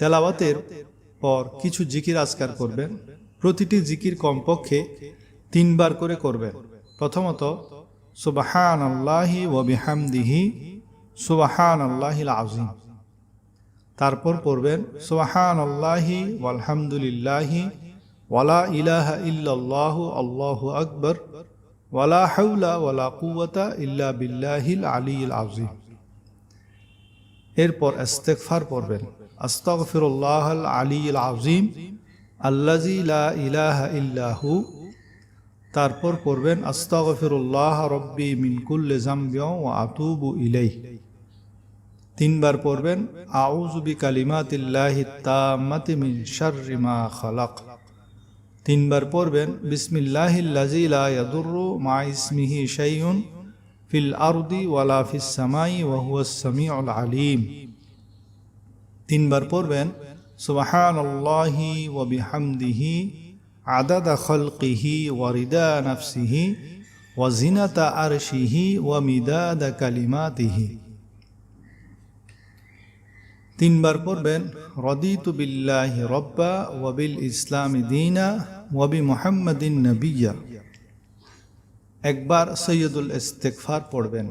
তেলাওয়াতের পর কিছু জিকির আজকার করবেন। প্রতিটি জিকির কমপক্ষে তিনবার করে করবেন। প্রথমত সুবাহান আল্লাহি ওবিহামদিহি সুবাহান আল্লাহিল আজিম তারপর পড়বেন সুবাহান আল্লাহি আলহামদুলিল্লাহি ওয়ালা ইলাহা ইল্লাল্লাহু আল্লাহু আকবর ওয়ালা হাউলা ওয়ালা কুওয়াতা ইল্লা বিল্লাহিল আলিয়িল আযীম। এরপর ইস্তেগফার পড়বেন। আস্তাগফিরুল্লাহ আল আলিয়িল আযীম, আল্লাযী লা ইলাহা ইল্লাহু তারপর পড়বেন, আস্তাগফিরুল্লাহ রব্বি মিন কুল্লি যামবিন ওয়া আতুবু ইলাইহি। তিনবার পড়বেন, আউযু বিকালিমাতিল্লাহি তাম্মাতি মিন শাররি মা খালাক। তিনবার পড়বেন বিসমিল্লাহিল্লাজি লা ইয়াদুররু মা ইসমিহি শাইউন ফিল আরদি ওয়ালা ফিস সামাই ওয়া হুয়াস সামিউল আলিম। তিনবার পড়বেন, সুবহানাল্লাহি ওয়া বিহামদিহি, আদাদা খালকিহি ওয়া রিদা নাফসিহি ওয়া জিনাতা আরশিহি ওয়া মিদাদা কালিমাতিহি। তিনবার পড়বেন, রদিতু বিল্লাহি রব্বা ওয়াবিল ইসলামি দিনা ওয়াবি মুহাম্মাদিন নবিয়া একবার সৈয়দুল ইস্তেকফার পড়বেন।